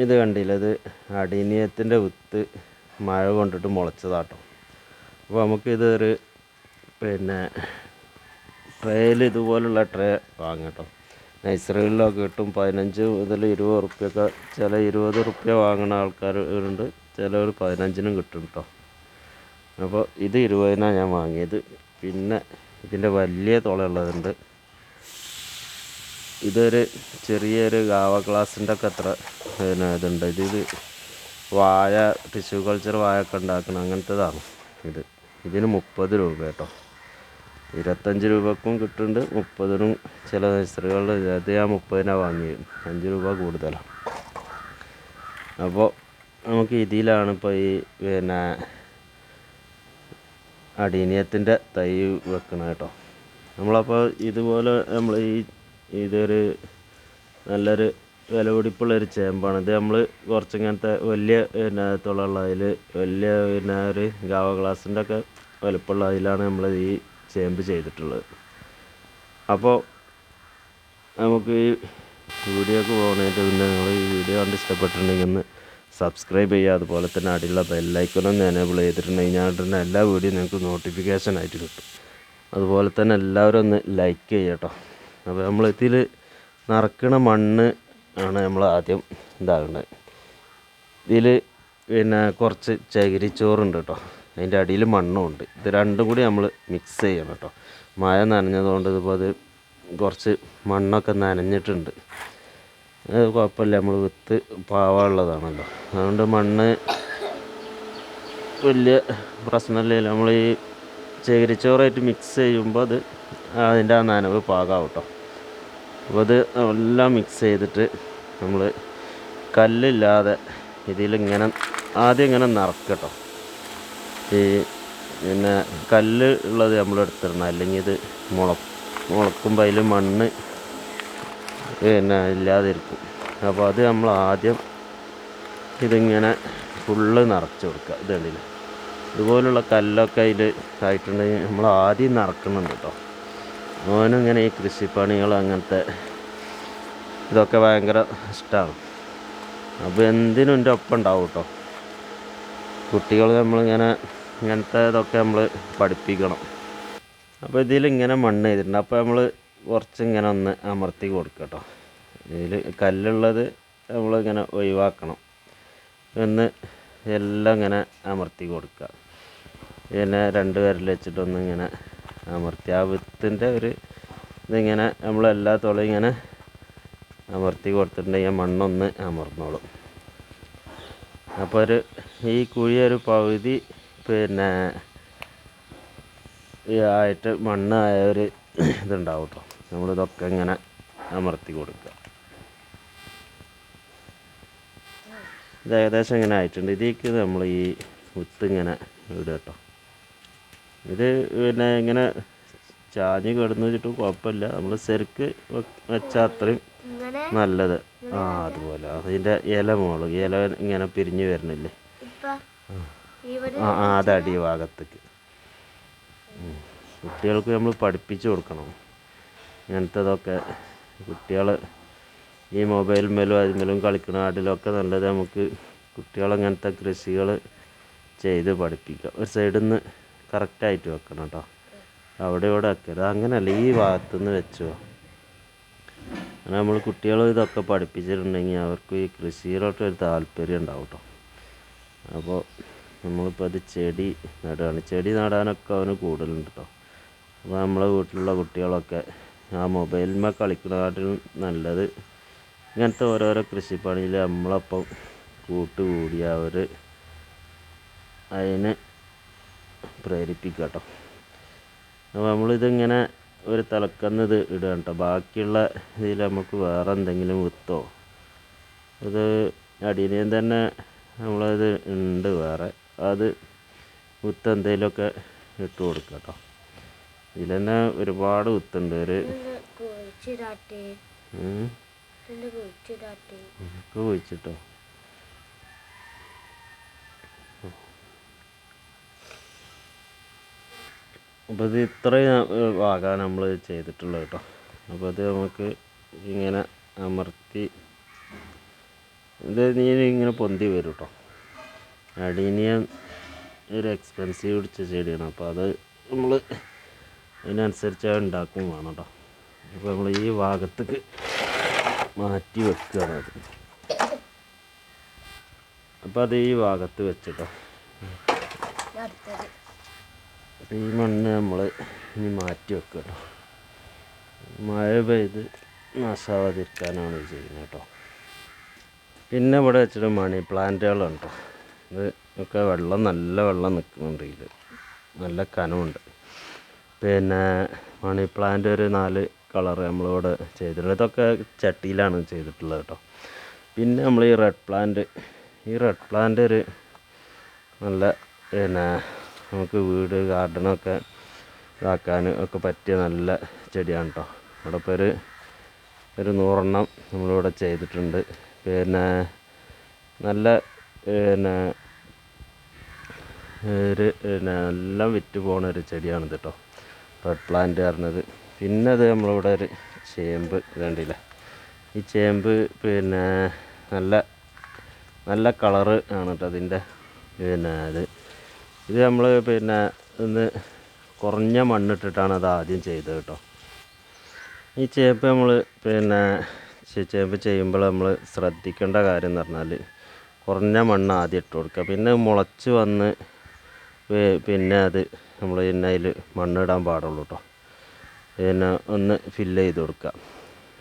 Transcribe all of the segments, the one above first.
ഇത് കണ്ടില്ല? ഇത് അടീനിയത്തിന്റെ വിത്ത് മഴ കൊണ്ടിട്ട് മുളച്ചതാട്ടോ. അപ്പോൾ നമുക്കിതൊരു പിന്നെ ട്രേയിൽ ഇതുപോലുള്ള ട്രേ വാങ്ങട്ടോ നഴ്സറികളിലൊക്കെ കിട്ടും. പതിനഞ്ച് മുതൽ ഇരുപത് റുപ്യൊക്കെ ചില ഇരുപത് റുപ്യ വാങ്ങുന്ന ആൾക്കാർ ഉണ്ട് ചിലർ പതിനഞ്ചിനും കിട്ടും കേട്ടോ. അപ്പോൾ ഇത് ഇരുപതിനാണ് ഞാൻ വാങ്ങിയത്. പിന്നെ ഇതിന്റെ വലിയ തുളയുള്ളതുണ്ട്. ഇതൊരു ചെറിയൊരു ഗാവ ഗ്ലാസിന്റെ ഒക്കെ അത്ര പിന്നെ ഇതുണ്ട്. ഇത് ഇത് വാഴ ടിഷ്യൂ കൾച്ചർ വാഴ ഒക്കെ ഉണ്ടാക്കണം അങ്ങനത്തേതാണ് ഇത്. ഇതിന് മുപ്പത് രൂപ കേട്ടോ. ഇരുപത്തഞ്ച് രൂപക്കും കിട്ടുന്നുണ്ട് മുപ്പതിനും ചില നഴ്സറികളിൽ അത് ഞാൻ മുപ്പതിനാണ് വാങ്ങിയത്. അഞ്ച് രൂപ കൂടുതലാണ് അപ്പോൾ നമുക്ക് ഇതിലാണ് ഇപ്പോൾ ഈ പിന്നെ അടീനിയത്തിന്റെ തൈ വെക്കണം കേട്ടോ. നമ്മളപ്പോൾ ഇതുപോലെ നമ്മൾ ഈ ഇതൊരു നല്ലൊരു വിലപിടിപ്പുള്ളൊരു ചേമ്പാണ്. ഇത് നമ്മൾ കുറച്ച് ഇങ്ങനത്തെ വലിയ പിന്നെ തുളയുള്ള അതിൽ വലിയ പിന്നെ ഒരു ഗാവ ഗ്ലാസിന്റെ ഒക്കെ വലുപ്പമുള്ള അതിലാണ് നമ്മൾ ഈ ചേമ്പ് ചെയ്തിട്ടുള്ളത്. അപ്പോൾ നമുക്ക് ഈ വീഡിയോക്ക് പോകുന്നതിന്റെ മുന്നേ നിങ്ങൾ ഈ വീഡിയോ കണ്ട് ഇഷ്ടപ്പെട്ടിട്ടുണ്ടെങ്കിൽ ഒന്ന് സബ്സ്ക്രൈബ് ചെയ്യുക. അതുപോലെ തന്നെ അടിയിലുള്ള ബെല്ലൈക്കണൊന്ന് എനേബിൾ ചെയ്തിട്ടുണ്ടെങ്കിൽ ഞാൻ ഇടുന്ന എല്ലാ വീഡിയോയും നിങ്ങൾക്ക് നോട്ടിഫിക്കേഷൻ ആയിട്ട് കിട്ടും. അതുപോലെ തന്നെ എല്ലാവരും ഒന്ന് ലൈക്ക് ചെയ്യുക കേട്ടോ അപ്പോൾ നമ്മൾ ഇതിൽ നിറക്കണ മണ്ണ് ആണ് നമ്മൾ ആദ്യം ഇതാകുന്നത് ഇതിൽ പിന്നെ കുറച്ച് ചകിരിച്ചോറുണ്ട് കേട്ടോ. അതിന്റെ അടിയിൽ മണ്ണും ഉണ്ട്. ഇത് രണ്ടും കൂടി നമ്മൾ മിക്സ് ചെയ്യണം കേട്ടോ. മഴ നനഞ്ഞതുകൊണ്ട് ഇതിപ്പോൾ അത് കുറച്ച് മണ്ണൊക്കെ നനഞ്ഞിട്ടുണ്ട്. അത് കുഴപ്പമില്ല. നമ്മൾ വിത്ത് പാവാനുള്ളതാണല്ലോ അതുകൊണ്ട് മണ്ണ് വലിയ പ്രശ്നമില്ല. നമ്മൾ ഈ ചകിരിച്ചോറായിട്ട് മിക്സ് ചെയ്യുമ്പോൾ അത് അതിന്റെ ആ നനവ് പാകാവും കേട്ടോ അപ്പോൾ അത് എല്ലാം മിക്സ് ചെയ്തിട്ട് നമ്മൾ കല്ലില്ലാതെ ഇതിലിങ്ങനെ ആദ്യം ഇങ്ങനെ നിറക്കട്ടോ ഈ പിന്നെ കല്ല് ഉള്ളത് നമ്മൾ എടുത്തിടണം. അല്ലെങ്കിൽ ഇത് മുള മുളക്കുമ്പോൾ അതിൽ മണ്ണ് പിന്നെ ഇല്ലാതിരിക്കും. അപ്പോൾ അത് നമ്മൾ ആദ്യം ഇതിങ്ങനെ ഫുള്ള് നിറച്ച് കൊടുക്കുക ഇത് ഇതുപോലുള്ള കല്ലൊക്കെ അതിൽ ആയിട്ടുണ്ടെങ്കിൽ നമ്മൾ ആദ്യം നിറക്കുന്നുണ്ട് കേട്ടോ ഓനും ഇങ്ങനെ ഈ കൃഷിപ്പണികൾ അങ്ങനത്തെ ഇതൊക്കെ ഭയങ്കര ഇഷ്ടമാണ് അപ്പോൾ എന്തിനും എന്റെ ഒപ്പം ഉണ്ടാവും കേട്ടോ കുട്ടികൾ നമ്മളിങ്ങനെ ഇങ്ങനത്തെ ഇതൊക്കെ നമ്മൾ പഠിപ്പിക്കണം. അപ്പോൾ ഇതിലിങ്ങനെ മണ്ണ് ചെയ്തിട്ടുണ്ട്. അപ്പോൾ നമ്മൾ കുറച്ച് ഇങ്ങനെ ഒന്ന് അമർത്തി കൊടുക്കുക കേട്ടോ ഇതിൽ കല്ലുള്ളത് നമ്മളിങ്ങനെ ഒഴിവാക്കണം. ഒന്ന് എല്ലാം ഇങ്ങനെ അമർത്തി കൊടുക്കുക പിന്നെ രണ്ട് പേരിൽ വെച്ചിട്ടൊന്ന് ഇങ്ങനെ അമർത്തി ആ വിത്തിന്റെ ഒരു ഇതിങ്ങനെ നമ്മളെല്ലാ തുളയും ഇങ്ങനെ അമർത്തി കൊടുത്തിട്ടുണ്ടെങ്കിൽ മണ്ണൊന്ന് അമർന്നോളും. അപ്പോൾ ഒരു ഈ കുഴി ഒരു പകുതി പിന്നെ ആയിട്ട് മണ്ണായ ഒരു ഇതുണ്ടാവും കേട്ടോ നമ്മളിതൊക്കെ ഇങ്ങനെ അമർത്തി കൊടുക്കുക ഇത് ഏകദേശം ഇങ്ങനെ ആയിട്ടുണ്ട്. ഇതിലേക്ക് നമ്മൾ ഈ വിത്ത് ഇങ്ങനെ ഇടുക കേട്ടോ ഇത് പിന്നെ ഇങ്ങനെ ചാഞ്ഞ് കിടന്നു വെച്ചിട്ട് കുഴപ്പമില്ല. നമ്മൾ ശരിക്ക് വെച്ചാൽ അത്രയും നല്ലത്. ആ അതുപോലെ. അതിന്റെ ഇല മോൾ. ഇല ഇങ്ങനെ പിരിഞ്ഞ് ഇവിടെ ആ ആ അത് അടി ഭാഗത്തേക്ക് ഉം. കുട്ടികൾക്ക് നമ്മൾ പഠിപ്പിച്ചു കൊടുക്കണം. ഇങ്ങനത്തതൊക്കെ. കുട്ടികൾ ഈ മൊബൈൽ മേലും അതിന്മേലും കളിക്കണ ആടിലൊക്കെ നല്ലത് നമുക്ക് കുട്ടികളങ്ങനത്തെ കൃഷികൾ ചെയ്ത് പഠിപ്പിക്കാം. ഒരു സൈഡിൽ നിന്ന് കറക്റ്റായിട്ട് വെക്കണം കേട്ടോ അവിടെ ഇവിടെ വെക്കരുത്. അങ്ങനെയല്ല ഈ ഭാഗത്തുനിന്ന് വെച്ചോ. അങ്ങനെ നമ്മൾ കുട്ടികൾ ഇതൊക്കെ പഠിപ്പിച്ചിട്ടുണ്ടെങ്കിൽ അവർക്ക് ഈ കൃഷിയിലോട്ട് ഒരു താല്പര്യം ഉണ്ടാവും കേട്ടോ അപ്പോൾ നമ്മളിപ്പോൾ അത് ചെടി നടുകയാണ്. ചെടി നടാനൊക്കെ അവന് കൂടുതലുണ്ട് കേട്ടോ അപ്പോൾ നമ്മളെ വീട്ടിലുള്ള കുട്ടികളൊക്കെ ആ മൊബൈലിന്മേ കളിക്കുന്നതിനാട്ടിലും നല്ലത് ഇങ്ങനത്തെ ഓരോരോ കൃഷിപ്പണിയിൽ നമ്മളപ്പം കൂട്ടുകൂടി അവർ അതിന് പ്രേരിപ്പിക്കുക കേട്ടോ. അപ്പോൾ നമ്മളിതിങ്ങനെ ഒരു തിളക്കുന്നത് ഇടുക കേട്ടോ. ബാക്കിയുള്ള ഇതിൽ നമുക്ക് വേറെ എന്തെങ്കിലും വിത്തോ ഇത് അടിയനിയം തന്നെ നമ്മളത് ഉണ്ട് വേറെ അത് വിത്ത് എന്തെങ്കിലുമൊക്കെ ഇട്ട് കൊടുക്കുക കേട്ടോ. ഇതിൽ തന്നെ ഒരുപാട് വിത്തുണ്ട്. ഒരു കുഴിച്ചിട്ടോ. അപ്പോൾ ഇത് ഇത്രയും ഭാഗമാണ് നമ്മൾ ചെയ്തിട്ടുള്ളത് കേട്ടോ. അപ്പോൾ ഇത് നമുക്ക് ഇങ്ങനെ അമർത്തി ഇത് നീ ഇങ്ങനെ പൊന്തി വരും കേട്ടോ. അടീനിയം ഒരു എക്സ്പെൻസീവ് പിടിച്ച ചെടിയാണ്. അപ്പോൾ അത് നമ്മൾ അതിനനുസരിച്ച് അത് ഉണ്ടാക്കും വേണം കേട്ടോ. അപ്പോൾ നമ്മൾ ഈ ഭാഗത്തേക്ക് മാറ്റി വെക്കുകയാണ് അത്. അപ്പോൾ അത് ഈ ഭാഗത്ത് വെച്ചിട്ടോ ഈ മണ്ണ് നമ്മൾ ഇനി മാറ്റി വെക്കുക കേട്ടോ മഴ പെയ്ത് നാശാവാതിരിക്കാനാണ് ഇത് ചെയ്യുന്നത് കേട്ടോ. പിന്നെ ഇവിടെ വെച്ചിട്ട് മണി പ്ലാന്റുകളുണ്ട് ഇത് ഒക്കെ വെള്ളം നല്ല വെള്ളം നിൽക്കുന്നുണ്ട് ഇതിൽ നല്ല കനമുണ്ട്. പിന്നെ മണി പ്ലാന്റ് ഒരു നാല് കളർ നമ്മളിവിടെ ചെയ്തിട്ടുണ്ട് ഇതൊക്കെ ചട്ടിയിലാണ് ചെയ്തിട്ടുള്ളത് കേട്ടോ. പിന്നെ നമ്മൾ ഈ റെഡ് പ്ലാന്റ്. ഈ റെഡ് പ്ലാന്റ് ഒരു നല്ല പിന്നെ നമുക്ക് വീട് ഗാർഡനൊക്കെ ഇതാക്കാൻ ഒക്കെ പറ്റിയ നല്ല ചെടിയാണ് കേട്ടോ ഇവിടെ ഇപ്പോൾ ഒരു ഒരു നൂറെണ്ണം നമ്മളിവിടെ ചെയ്തിട്ടുണ്ട്. പിന്നെ നല്ല പിന്നെ ഒരു പിന്നെ എല്ലാം വിറ്റ് പോണ ഒരു ചെടിയാണ് കേട്ടോ റെഡ് പ്ലാന്റ് പറഞ്ഞത്. പിന്നെ അത് നമ്മളിവിടെ ഒരു ചേമ്പ് കണ്ടില്ല ഈ ചേമ്പ് പിന്നെ നല്ല നല്ല കളറ് ആണ് കേട്ടോ അതിന്റെ. പിന്നെ ഇത് ഇത് നമ്മൾ പിന്നെ ഒന്ന് കുറഞ്ഞ മണ്ണിട്ടിട്ടാണ് അത് ആദ്യം ചെയ്തത് കേട്ടോ. ഈ ചേമ്പ് നമ്മൾ പിന്നെ ചെ- ചേമ്പ് ചെയ്യുമ്പോൾ നമ്മൾ ശ്രദ്ധിക്കേണ്ട കാര്യം എന്ന് പറഞ്ഞാൽ കുറഞ്ഞ മണ്ണ് ആദ്യം ഇട്ട് കൊടുക്കുക. പിന്നെ മുളച്ച് വന്ന് പിന്നെ അത് നമ്മൾ പിന്നെ അതിൽ മണ്ണിടാൻ പാടുള്ളൂ കേട്ടോ. പിന്നെ ഒന്ന് ഫില്ല് ചെയ്ത് കൊടുക്കുക.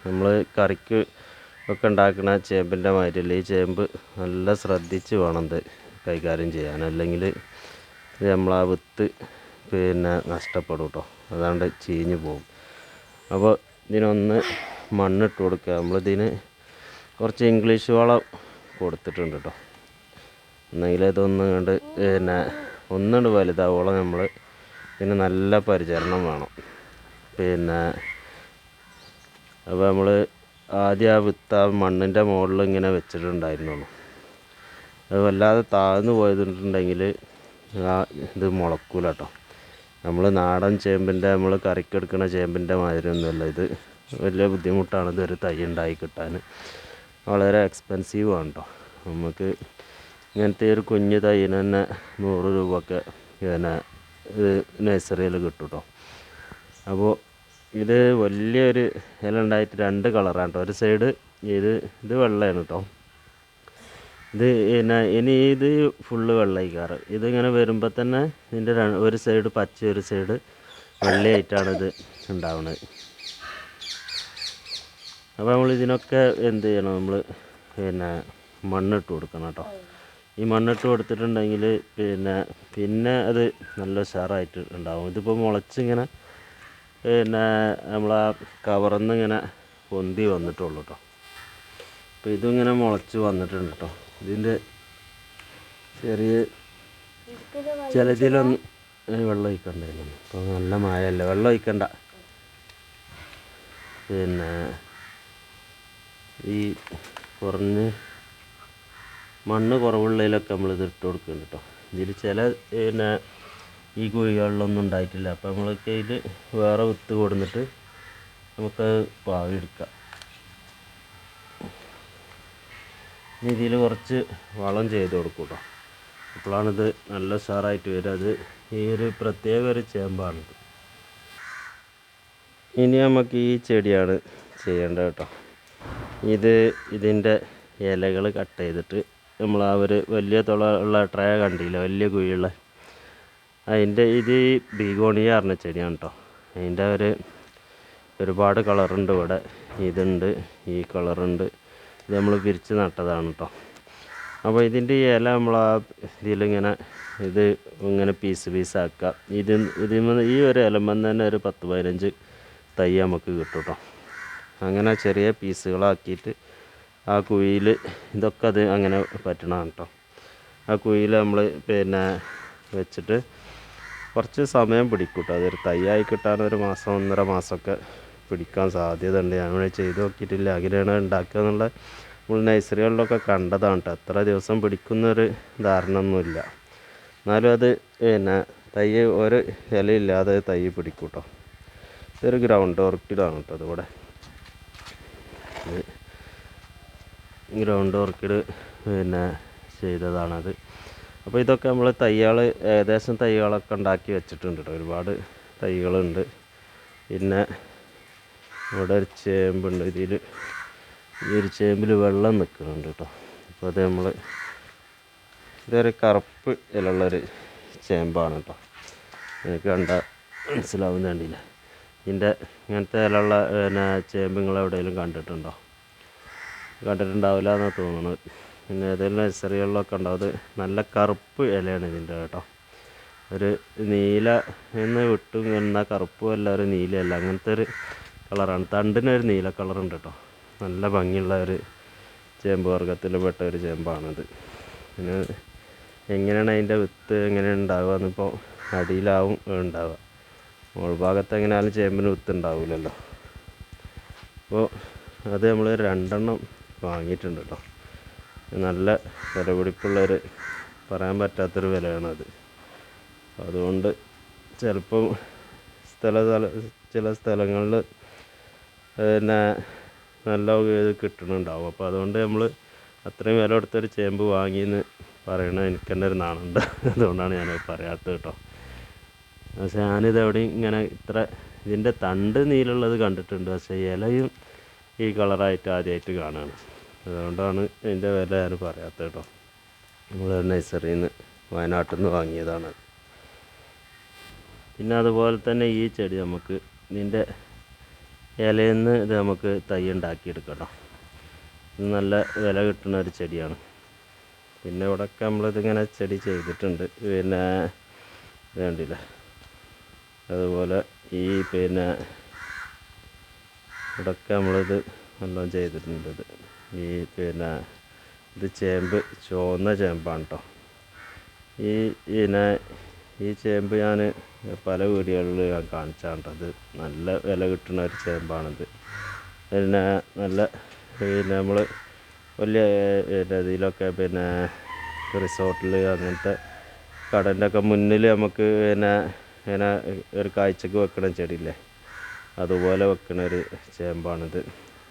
നമ്മൾ കറിക്ക് ഒക്കെ ഉണ്ടാക്കുന്ന ചേമ്പിന്റെ മാതിരിയല്ല? ഈ ചേമ്പ് നല്ല ശ്രദ്ധിച്ച് വേണം ഇത് കൈകാര്യം ചെയ്യാൻ. അല്ലെങ്കിൽ നമ്മൾ ആ വിത്ത് പിന്നെ നഷ്ടപ്പെടും കേട്ടോ അതാണ്ട് ചീഞ്ഞ് പോകും. അപ്പോൾ ഇതിനൊന്ന് മണ്ണിട്ട് കൊടുക്കുക. നമ്മളിതിന് കുറച്ച് ഇംഗ്ലീഷ് വളം കൊടുത്തിട്ടുണ്ട് കേട്ടോ എന്നെങ്കിൽ ഇതൊന്ന് കണ്ട് പിന്നെ ഒന്നുകൊണ്ട് വലുതാവോളം നമ്മൾ ഇതിന് നല്ല പരിചരണം വേണം. പിന്നെ അപ്പോൾ നമ്മൾ ആദ്യം ആ വിത്ത് ആ മണ്ണിന്റെ മുകളിൽ ഇങ്ങനെ വെച്ചിട്ടുണ്ടായിരുന്നുള്ളൂ. അത് വല്ലാതെ താഴ്ന്നു പോയിട്ടുണ്ടെങ്കിൽ ഇത് മുളക്കൂല കേട്ടോ നമ്മൾ നാടൻ ചേമ്പിന്റെ നമ്മൾ കറിക്കെടുക്കുന്ന ചേമ്പിന്റെ മാതിരി ഒന്നുമല്ല ഇത് വലിയ ബുദ്ധിമുട്ടാണ്. ഇതൊരു തൈ ഉണ്ടായി കിട്ടാൻ വളരെ എക്സ്പെൻസീവ് ആണ് കേട്ടോ നമുക്ക് ഇങ്ങനത്തെ ഒരു കുഞ്ഞ് തൈന് തന്നെ നൂറ് രൂപയൊക്കെ പിന്നെ ഇത് നഴ്സറിയിൽ കിട്ടും കേട്ടോ അപ്പോൾ ഇത് വലിയൊരു ഇല ഉണ്ടായിട്ട് രണ്ട് കളറാണ് കേട്ടോ. ഒരു സൈഡ് ഇത് ഇത് വെള്ളയാണ് കേട്ടോ. ഇത് പിന്നെ ഇനി ഇത് ഫുള്ള് വെള്ളയിക്കാറ്. ഇതിങ്ങനെ വരുമ്പോൾ തന്നെ ഇതിന്റെ ഒരു സൈഡ് പച്ച ഒരു സൈഡ് വെള്ളയായിട്ടാണ് ഇത് ഉണ്ടാവുന്നത് അപ്പോൾ നമ്മൾ ഇതിനൊക്കെ എന്ത് ചെയ്യണം നമ്മൾ പിന്നെ മണ്ണിട്ട് കൊടുക്കണം കേട്ടോ. ഈ മണ്ണിട്ട് കൊടുത്തിട്ടുണ്ടെങ്കിൽ പിന്നെ പിന്നെ അത് നല്ല ഉഷാറായിട്ട് ഉണ്ടാവും. ഇതിപ്പോൾ മുളച്ചിങ്ങനെ പിന്നെ നമ്മൾ ആ ഇങ്ങനെ പൊന്തി വന്നിട്ടുള്ളൂ കേട്ടോ. അപ്പോൾ ഇതിങ്ങനെ മുളച്ച് വന്നിട്ടുണ്ട് കേട്ടോ. ഇതിന്റെ ചെറിയ ചിലതിലൊന്ന് വെള്ളം ഒഴിക്കണ്ടായിരുന്നു. ഇപ്പോൾ നല്ല മഴയല്ലേ വെള്ളം ഒഴിക്കണ്ട. പിന്നെ ഈ കുറഞ്ഞ് മണ്ണ് കുറവുള്ളതിലൊക്കെ നമ്മൾ ഇത് ഇട്ട് കൊടുക്കുന്നുണ്ട് കേട്ടോ ഇതിൽ ചില പിന്നെ ഈ കുഴികളിലൊന്നും ഉണ്ടായിട്ടില്ല. അപ്പോൾ നമ്മളൊക്കെ ഇതിൽ വേറെ വിത്ത് കൊടുന്നിട്ട് നമുക്ക് പാവി എടുക്കാം ഇതിൽ കുറച്ച് വളം ചെയ്ത് കൊടുക്കും കേട്ടോ അപ്പോഴാണിത് നല്ല ഉഷാറായിട്ട് വരിക. അത് ഈ ഒരു പ്രത്യേക ഒരു ചേമ്പാണിത് ഇനി നമുക്ക് ഈ ചെടിയാണ് ചെയ്യേണ്ടത് കേട്ടോ ഇത് ഇതിന്റെ ഇലകൾ കട്ട് ചെയ്തിട്ട് നമ്മൾ ആ ഒരു വലിയ തുള ഉള്ള ട്രേ കണ്ടില്ല? വലിയ കുഴിയുള്ള. അതിന്റെ ഇത് ബീഗോണിയ പറഞ്ഞ ചെടിയാണ് കേട്ടോ അതിന്റെ ഒരു ഒരുപാട് കളറുണ്ട് ഇവിടെ. ഇതുണ്ട് ഈ കളറുണ്ട്. നമ്മൾ പിരിച്ച് നട്ടതാണ് കേട്ടോ അപ്പോൾ ഇതിന്റെ ഇല നമ്മൾ ആ ഇതിലിങ്ങനെ ഇത് ഇങ്ങനെ പീസ് പീസാക്കുക ഇത് ഇതിൽ ഈ ഒരു ഇലമ്പം തന്നെ ഒരു പത്ത് പതിനഞ്ച് തൈ നമുക്ക് കിട്ടും കേട്ടോ അങ്ങനെ ചെറിയ പീസുകളാക്കിയിട്ട് ആ കുഴിയിൽ ഇതൊക്കെ അത് അങ്ങനെ പറ്റണതാണ് കേട്ടോ ആ കുഴിയിൽ നമ്മൾ പിന്നെ വെച്ചിട്ട് കുറച്ച് സമയം പിടിക്കും കേട്ടോ അതൊരു ആയി കിട്ടാൻ ഒരു മാസം ഒന്നര മാസമൊക്കെ പിടിക്കാൻ സാധ്യത ഉണ്ട് ഞാൻ ഇവിടെ ചെയ്ത് നോക്കിയിട്ടില്ല. അങ്ങനെയാണ് ഉണ്ടാക്കുക എന്നുള്ള നമ്മൾ നഴ്സറികളിലൊക്കെ കണ്ടതാണ് കേട്ടോ. എത്ര ദിവസം പിടിക്കുന്നൊരു ധാരണ ഒന്നുമില്ല എന്നാലും അത് പിന്നെ തൈ ഒരു ഇലയില്ലാതെ തൈ പിടിക്കും കേട്ടോ. ഇതൊരു ഗ്രൗണ്ട് ഓർക്കിഡാണ് കേട്ടോ അതിവിടെ ഗ്രൗണ്ട് ഓർക്കിഡ് പിന്നെ ചെയ്തതാണത്. അപ്പോൾ ഇതൊക്കെ നമ്മൾ തൈകൾ ഏകദേശം തൈകളൊക്കെ ഉണ്ടാക്കി വെച്ചിട്ടുണ്ട് കേട്ടോ. ഒരുപാട് തൈകളുണ്ട്. പിന്നെ ഇവിടെ ഒരു ചേമ്പുണ്ട്. ഇതിൽ ഈ ഒരു ചേമ്പിൽ വെള്ളം നിൽക്കുന്നുണ്ട് കേട്ടോ. അപ്പോൾ അത് നമ്മൾ ഇതൊരു കറുപ്പ് ഇലുള്ളൊരു ചേമ്പാണ് കേട്ടോ. നിങ്ങൾക്ക് കണ്ട മനസ്സിലാവുന്ന കണ്ടില്ല? ഇതിന്റെ ഇങ്ങനത്തെ ഇലുള്ള പിന്നെ ചേമ്പ് എവിടെയെങ്കിലും കണ്ടിട്ടുണ്ടോ? കണ്ടിട്ടുണ്ടാവില്ല എന്നാണ് തോന്നുന്നത് പിന്നെ ഏതെങ്കിലും നഴ്സറികളിലൊക്കെ ഉണ്ടാവും അത് നല്ല കറുപ്പ് ഇലയാണ് ഇതിന്റെ കേട്ടോ. ഒരു നീല എന്ന് വിട്ടും എന്നാൽ കറുപ്പും അല്ല ഒരു നീലയല്ല അങ്ങനത്തെ ഒരു കളറാണ്. തണ്ടിനൊരു നീല കളറുണ്ട് കേട്ടോ നല്ല ഭംഗിയുള്ള ഒരു ചേമ്പ് വർഗത്തിൽ പെട്ട ഒരു ചേമ്പാണിത്. പിന്നെ എങ്ങനെയാണ് അതിന്റെ വിത്ത് എങ്ങനെ ഉണ്ടാവുക എന്നിപ്പോൾ അടിയിലാവും ഉണ്ടാവുക. മുൾഭാഗത്ത് എങ്ങനെയാലും ചേമ്പിന് വിത്ത് ഉണ്ടാവില്ലല്ലോ അപ്പോൾ അത് നമ്മൾ രണ്ടെണ്ണം വാങ്ങിയിട്ടുണ്ട് കേട്ടോ നല്ല വിലപിടിപ്പുള്ളൊരു പറയാൻ പറ്റാത്തൊരു വിലയാണത്. അതുകൊണ്ട് ചിലപ്പം സ്ഥല- ചില സ്ഥലങ്ങളിൽ പിന്നെ നല്ല ഇത് കിട്ടുന്നുണ്ടാവും അപ്പോൾ അതുകൊണ്ട് നമ്മൾ അത്രയും വില കൊടുത്തൊരു ചേമ്പ് വാങ്ങിയെന്ന് പറയണത് എനിക്ക് തന്നെ ഒരു നാണുണ്ട്. അതുകൊണ്ടാണ് ഞാൻ പറയാത്തത് കേട്ടോ. പക്ഷേ ഞാനിത് എവിടെയും ഇങ്ങനെ ഇത്ര ഇതിന്റെ തണ്ട് നീലുള്ളത് കണ്ടിട്ടുണ്ട്. പക്ഷേ ഇലയും ഈ കളറായിട്ട് ആദ്യമായിട്ട് കാണുകയാണ് അതുകൊണ്ടാണ് ഇതിന്റെ വില ഞാൻ പറയാത്തത് കേട്ടോ. നമ്മൾ നഴ്സറിയിൽ നിന്ന് വയനാട്ടിൽ നിന്ന് വാങ്ങിയതാണ്. പിന്നെ അതുപോലെ തന്നെ ഈ ചെടി നമുക്ക് ഇതിന്റെ ഇലയിൽ നിന്ന് ഇത് നമുക്ക് തൈ ഉണ്ടാക്കിയെടുക്കാം ഇത് നല്ല വില കിട്ടുന്ന ഒരു ചെടിയാണ്. പിന്നെ ഇവിടെയൊക്കെ നമ്മളിതിങ്ങനെ ചെടി ചെയ്തിട്ടുണ്ട്. പിന്നെ വേണ്ടില്ല അതുപോലെ ഈ പിന്നെ ഇവിടെയൊക്കെ നമ്മളിത് എല്ലാം ചെയ്തിട്ടുണ്ട് ഇത്. ഈ പിന്നെ ഇത് ചേമ്പ് ചുവന്ന ചേമ്പാണ് കേട്ടോ ഈ പിന്നെ ഈ ചേമ്പ് ഞാൻ പല വീഡിയോകളിൽ ഞാൻ കാണിച്ചാണ്ടത് നല്ല വില കിട്ടുന്ന ഒരു ചേമ്പാണിത്. പിന്നെ നല്ല പിന്നെ നമ്മൾ വലിയ പിന്നെ ഇതിലൊക്കെ പിന്നെ റിസോർട്ടിൽ അങ്ങനത്തെ കടന്റെ ഒക്കെ മുന്നിൽ നമുക്ക് പിന്നെ ഇങ്ങനെ ഒരു കാഴ്ചക്ക് വെക്കണ ചെടിയില്ലേ? അതുപോലെ വെക്കണ ഒരു ചേമ്പാണിത്.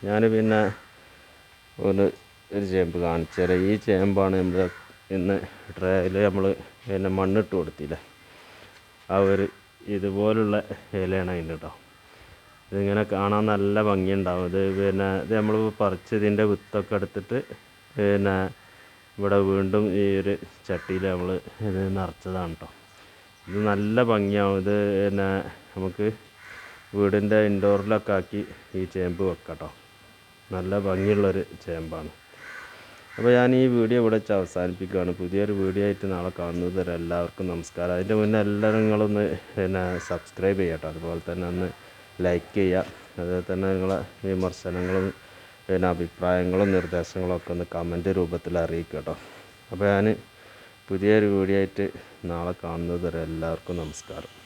ഞാൻ പിന്നെ ഒരു ഒരു ചേമ്പ് കാണിച്ചു തരാം ഈ ചേമ്പാണ് നമ്മൾ ഇന്ന് ട്രേയിൽ നമ്മൾ പിന്നെ മണ്ണിട്ട് കൊടുത്തില്ലേ? ആ ഒരു ഇതുപോലുള്ള ഇലയാണ് അതിന്റെ കേട്ടോ ഇതിങ്ങനെ കാണാൻ നല്ല ഭംഗിയുണ്ടാവും. ഇത് പിന്നെ ഇത് നമ്മൾ പറിച്ച് ഇതിന്റെ വിത്തൊക്കെ എടുത്തിട്ട് പിന്നെ ഇവിടെ വീണ്ടും ഈ ഒരു ചട്ടിയിൽ നമ്മൾ ഇത് നിറച്ചതാണ് കേട്ടോ ഇത് നല്ല ഭംഗിയാവും. ഇത് പിന്നെ നമുക്ക് വീടിന്റെ ഇൻഡോറിലൊക്കെ ആക്കി ഈ ചേമ്പ് വെക്കാം കേട്ടോ നല്ല ഭംഗിയുള്ളൊരു ചേമ്പാണ്. അപ്പോൾ ഞാൻ ഈ വീഡിയോ ഇവിടെ വെച്ച് അവസാനിപ്പിക്കുകയാണ്. പുതിയൊരു വീഡിയോ ആയിട്ട് നാളെ കാണുന്നത് വരെ എല്ലാവർക്കും നമസ്കാരം. അതിന്റെ മുന്നേ എല്ലാവരും നിങ്ങളൊന്ന് പിന്നെ സബ്സ്ക്രൈബ് ചെയ്യട്ടോ അതുപോലെ തന്നെ ഒന്ന് ലൈക്ക് ചെയ്യുക. അതുപോലെ തന്നെ നിങ്ങളെ വിമർശനങ്ങളും പിന്നെ അഭിപ്രായങ്ങളും നിർദ്ദേശങ്ങളും ഒക്കെ ഒന്ന് കമന്റ് രൂപത്തിൽ അറിയിക്കുക കേട്ടോ. അപ്പോൾ ഞാൻ പുതിയൊരു വീഡിയോ ആയിട്ട് നാളെ കാണുന്നത് വരെ എല്ലാവർക്കും നമസ്കാരം.